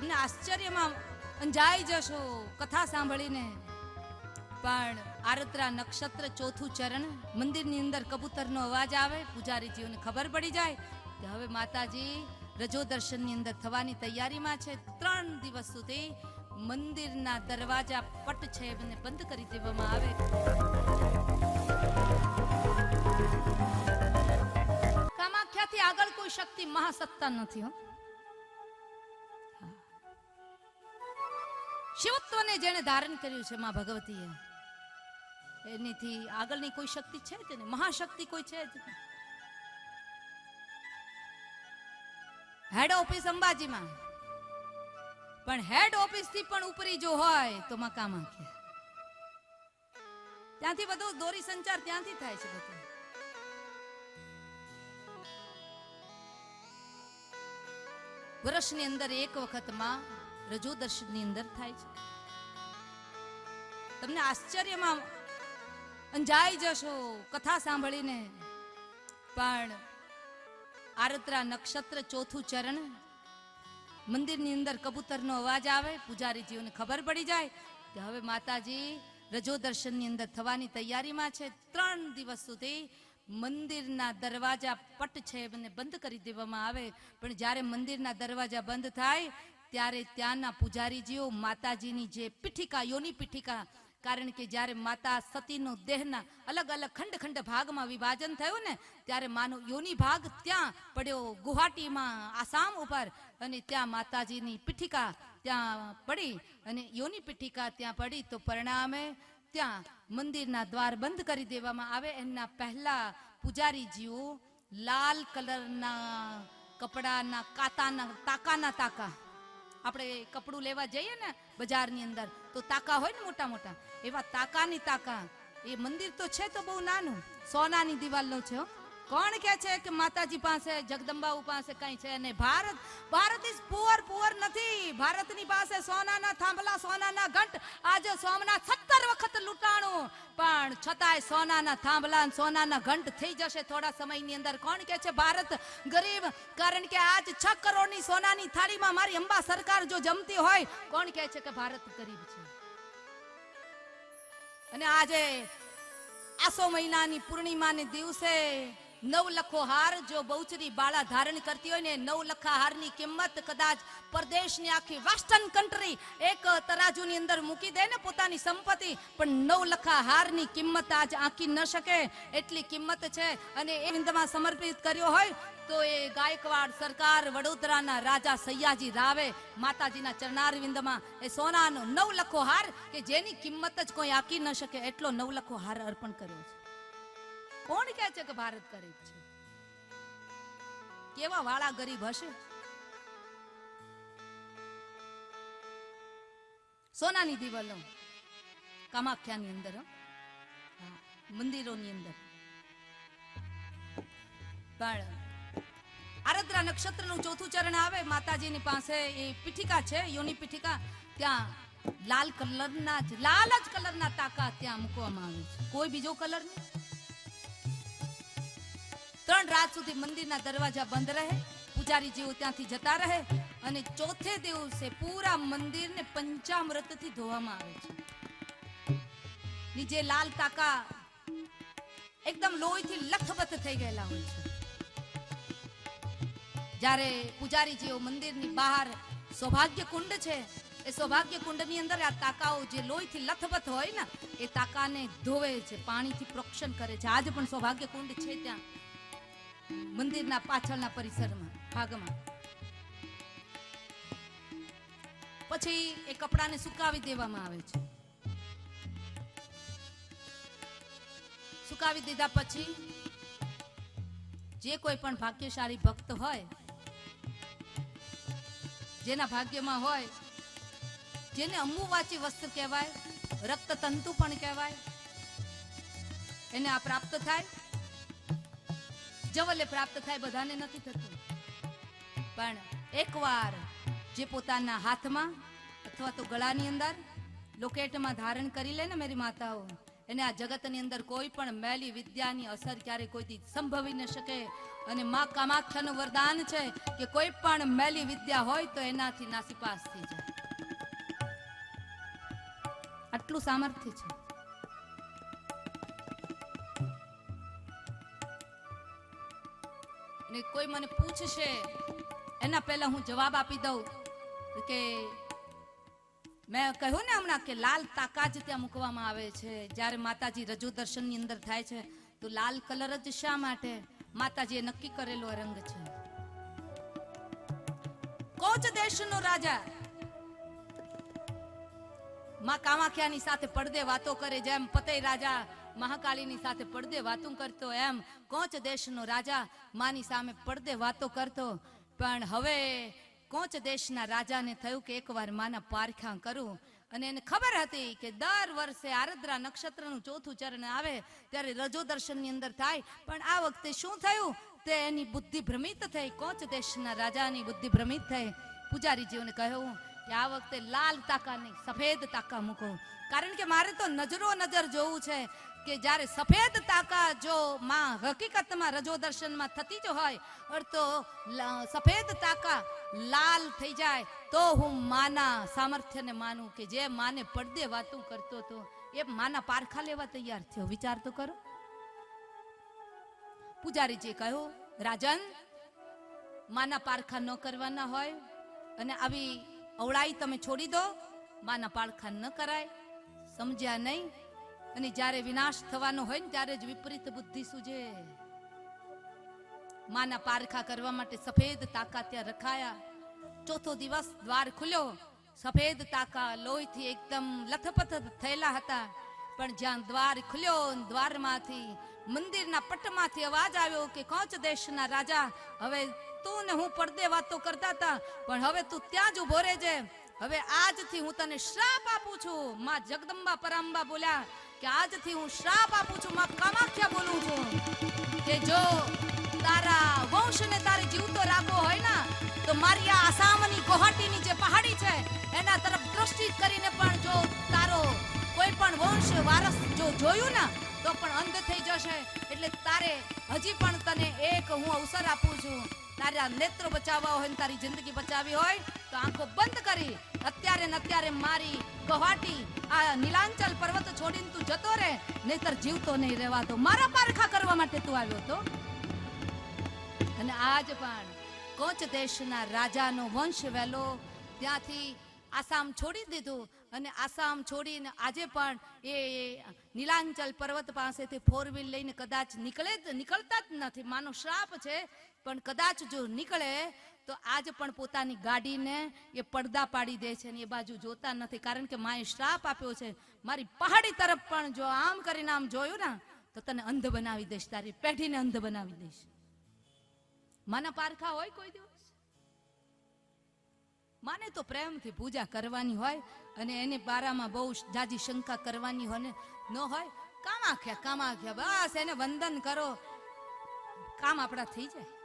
તમને આશ્ચર્યમાં અંજાઈ જશો કથા સાંભળીને. પણ આરત્રા નક્ષત્ર ચોથું ચરણ મંદિરની અંદર કબૂતરનો અવાજ આવે, પૂજારીજીઓને ખબર પડી જાય કે હવે માતાજી રજો દર્શનની અંદર થવાની તૈયારીમાં છે. ત્રણ દિવસ સુધી મંદિરના દરવાજા પટ છે એને બંધ કરી દેવામાં આવે. કામાખ્યાથી આગળ કોઈ શક્તિ મહાસત્તા નથી હો. શિવત્વને જેણે ધારણ કર્યું છે માં ભગવતીએ. એનીથી આગળની કોઈ શક્તિ છે જ નહીં? મહાશક્તિ કોઈ છે જ હેડ ઓફિસ અંબાજીમાં. પણ હેડ ઓફિસથી પણ ઉપરી જો હોય તો મકામ આંખે ત્યાંથી બધું દોરી સંચાર ત્યાંથી થાય છે બધું. વર્ષની અંદર એક વખતમાં રજો દર્શનની અંદર થાય છે. તમને આશ્ચર્યમાં અંજાઈ જશો કથા સાંભળીને. પણ આરત્રા નક્ષત્ર ચોથું ચરણ મંદિરની અંદર કબૂતરનો અવાજ આવે, પૂજારીજીઓને ખબર પડી જાય કે હવે માતાજી રજો દર્શનની અંદર થવાની તૈયારીમાં છે. ત્રણ દિવસ સુધી મંદિરના દરવાજા પટ છે બંધ કરી દેવામાં આવે. પણ જ્યારે મંદિરના દરવાજા બંધ થાય ત્યારે ત્યાંના પૂજારીજીઓ માતાજીની જે પીઠિકા, યોની પીઠિકા, કારણ કે જ્યારે માતા સતીનો દેહના અલગ અલગ ખંડ ખંડ ભાગમાં વિભાજન થયું ને, ત્યારે માનો યોની ભાગ ત્યાં પડ્યો ગુવાહાટીમાં આસામ ઉપર, અને ત્યાં માતાજીની પીઠિકા ત્યાં પડી, અને યોની પીઠિકા ત્યાં પડી તો પરિણામે ત્યાં મંદિરના દ્વાર બંધ કરી દેવામાં આવે. એના પહેલા પૂજારીજીઓ લાલ કલરના કપડાના કાતાના, તાકાના તાકા આપણે કપડું લેવા જઈએ ને બજારની અંદર, તો તાકા હોય ને મોટા મોટા એવા તાકાની તાકા એ મંદિર તો છે તો બહુ નાનું, સોનાની દિવાલનું છે. કોણ કે છે કે માતાજી પાસે, જગદંબાઓ પાસે કઈ છે ને Bharat Bharat is poor poor નથી. ભારતની પાસે સોનાના થાંભલા, સોનાના ઘંટ. આજે સોમનાથ સત્તર વખત લૂંટાણું. પણ છતાંય સોનાના થાંભલા સોનાના ઘંટ થઈ જશે થોડા સમયની અંદર. કોણ કે છે ભારત ગરીબ? કારણ કે આજ છ કરોડની સોનાની થાળીમાં મારી અંબા સરકાર જો જમતી હોય, કોણ કહે છે કે ભારત ગરીબ છે? અને આજે આસો મહિનાની પૂર્ણિમાને દિવસે નવ લખો હાર જો બહુચરી બાળા ધારણ કરતી હોય ને નવ લખા હારની કિંમત કદાચ પરદેશની આખી વેસ્ટર્ન કન્ટ્રી એક તરાજુની અંદર મૂકી દે ને પોતાની સંપત્તિ, પણ નવ લખા હારની કિંમત આજ આંકી ન શકે. એટલી કિંમત છે અને એ વિંદમાં સમર્પિત કર્યો હોય તો એ ગાયકવાડ સરકાર વડોદરાના રાજા સૈયાજી રાવે માતાજીના ચરણારવિંદમાં એ સોનાનો નવ લખો હાર કે જેની કિંમત જ કોઈ આંકી ન શકે, એટલો નવ લખો હાર અર્પણ કર્યો છે. કોણ કહે છે કે ભારત ગરીબ છે? કેવા વાળા ગરીબ હશે? સોનાની દિવાલો કામાખ્યાની અંદર મંદિરોની અંદર. પણ આરદ્રા નક્ષત્રનું ચોથું ચરણ આવે, માતાજીની પાસે એ પીઠિકા છે, યોની પીઠિકા, ત્યાં લાલ કલરના લાલ જ કલરના તાકા ત્યાં મૂકવામાં આવે છે. કોઈ બીજો કલર નહીં. ત્રણ રાત સુધી મંદિરના દરવાજા બંધ રહે પૂજારીજીઓ ત્યાંથી જતા રહે અને ચોથે દિવસે પૂરા મંદિરને પંચામૃતથી ધોવામાં આવે છે. નીચે લાલ કાકા એકદમ લોહીથી લથબથ થઈ ગયેલા હોય છે. જ્યારે પૂજારીજીઓ મંદિરની બહાર સૌભાગ્ય કુંડ છે, એ સૌભાગ્ય કુંડની અંદર આ તાકાઓ જે લોહીથી લથબથ હોય ને, એ તાકાને ધોવે છે, પાણીથી પ્રોક્ષણ કરે છે. આજે પણ સૌભાગ્ય કુંડ છે ત્યાં. મંદિરના પાછળના પરિસરમાં, ભાગમાં. પછી એ કપડાને સુકાવી દેવામાં આવે છે. સુકાવી દીધા પછી જે કોઈ પણ ભાગ્યશાળી ભક્ત હોય, જેના ભાગ્યમાં હોય, જેને અમુવાચી વસ્ત્ર કહેવાય રક્ત તંતુ પણ કહેવાય, એને આ પ્રાપ્ત થાય જવલે પ્રાપ્ત થાય બધાને નથી થતું. પણ એકવાર જે પોતાના હાથમાં અથવા તો ગળાની અંદર લોકેટમાં ધારણ કરી લે ને મારી માતાઓ, એને આ જગતની અંદર કોઈ પણ મેલી વિદ્યાની અસર ક્યારે કોઈથી સંભવી ન શકે. અને મા કામાખ્યાનું વરદાન છે કે કોઈ પણ મેલી વિદ્યા હોય તો એનાથી નાસીપાસ થઈ જાય. આટલું સામર્થ્ય છે. ને કોઈ મને પૂછશે, એના પહેલા હું જવાબ આપી દઉં કે મેં કહ્યું ને હમણાં કે લાલ તાકા જ ત્યાં મૂકવામાં આવે છે. જ્યારે માતાજી રજુ દર્શનની અંદર થાય છે, તો લાલ કલર જ શા માટે? માતાજીએ નક્કી કરેલો રંગ છે. કોચ દેશનો રાજા. માં કામાખ્યાની સાથે પડદે વાતો કરે, જેમ પતઈ રાજા મહાકાળીની સાથે પડદે વાતો કરતો એમ. કોચ દેશનો રાજા માની સામે પડદે વાતો કરતો. પણ હવે કોચ દેશના રાજાને થયું કે એકવાર માના પારખા કરું. અને એને ખબર હતી કે દર વર્ષે આરદ્રા નક્ષત્રનું ચોથું ચરણ આવે ત્યારે રજો દર્શનની અંદર થાય. પણ આ વખતે શું થયું? તે એની બુદ્ધિ ભ્રમિત થઈ. કોચ દેશના રાજાની બુદ્ધિ ભ્રમિત થઈ. પૂજારીજીઓને કહ્યું કે આ વખતે લાલ તાકા નહીં સફેદ તાકા મૂકો. કારણ કે મારે તો નજરો નજર જોવું છે કે જ્યારે સફેદ તાકા જો માં હકીકતમાં રજો દર્શનમાં થતી જ હોય તો સફેદ તાકા લાલ થઈ જાય, તો હું માના સામર્થ્યને માનું કે જે માને પડદે વાતું કરતો હતો, એ માના પારખા લેવા તૈયાર થયો. વિચાર તો કરો. પૂજારીજીએ કહ્યું, રાજન, માના પારખા ન કરવાના હોય અને આવી અવળાઈ તમે છોડી દો. માના પારખા ન કરાય. સમજ્યા નહીં. અને જ્યારે વિનાશ થવાનો હોય ને ત્યારે જ વિપરીત બુદ્ધિ સૂજે. માના પારખા કરવા માટે સફેદ તાકા ત્યાં રખાયા. ચોથો દિવસ દ્વાર ખુલ્યો. સફેદ તાકા લોહીથી એકદમ લથપથ થયેલા હતા. પણ જ્યાં દ્વાર ખુલ્યો, દ્વારમાંથી, મંદિરના પટમાંથી અવાજ આવ્યો કે કોચ દેશના રાજા, હવે તું ને હું પડદે વાતો કરતા હતા, પણ હવે તું ત્યાં જ ઊભો રહેજે. હવે આજથી હું તને શ્રાપ આપું છું. માં જગદંબા પરાંબા બોલ્યા કે આજથી હું શ્રાપ આપું છું, માં કામાખ્યા બોલું છું કે જો તારા વંશને તારે જીવતો રાખવો હોય ને, તો મારી આ આસામની ગુવાહાટીની જે પહાડી છે, એના તરફ દ્રષ્ટિ કરીને પણ જો તારો કોઈ પણ વંશ વારસ જો જોયું ને, તો પણ અંધ થઈ જશે. એટલે તારે હજી પણ તને એક હું અવસર આપું છું. તારા નેત્રો બચાવવા હોય તારી જિંદગી બચાવી હોય, તો આંખો બંધ કરી. અત્યારે ને અત્યારે મારી ગુવાહાટી આ નીલાંચલ પર્વત છોડીને તું જતો રહે, નહીતર જીવતો નહીં રહેવાતો મારા પારખા કરવા માટે તું આવ્યો હતો. અને આજ પણ કોચ દેશના રાજાનો વંશ વહેલો ત્યાંથી આસામ છોડી દીધું. અને આસામ છોડીને આજે પણ એ નીલાંચલ પર્વત પાસેથી ફોર વ્હીલ લઈને કદાચ નીકળે જ નીકળતા જ નથી. માનો શ્રાપ છે, પણ કદાચ જો નીકળે, તો આજ પણ પોતાની ગાડીને એ પડદા પાડી દે છે અને એ બાજુ જોતા નથી. કારણ કે માએ શ્રાપ આપ્યો છે. મારી પહાડી તરફ પણ જો આમ કરીને આમ જોયું ને, તો તને અંધ બનાવી દઈશ. તારી પેઢીને અંધ બનાવી દઈશ. માના પારખા હોય કોઈ દિવસ? માને તો પ્રેમથી પૂજા કરવાની હોય અને એને બારામાં બહુ જાજી શંકા કરવાની હોય ને ન હોય કામાખ્યા કામાખ્યા બસ એને વંદન કરો. કામ આપણા થઈ જાય.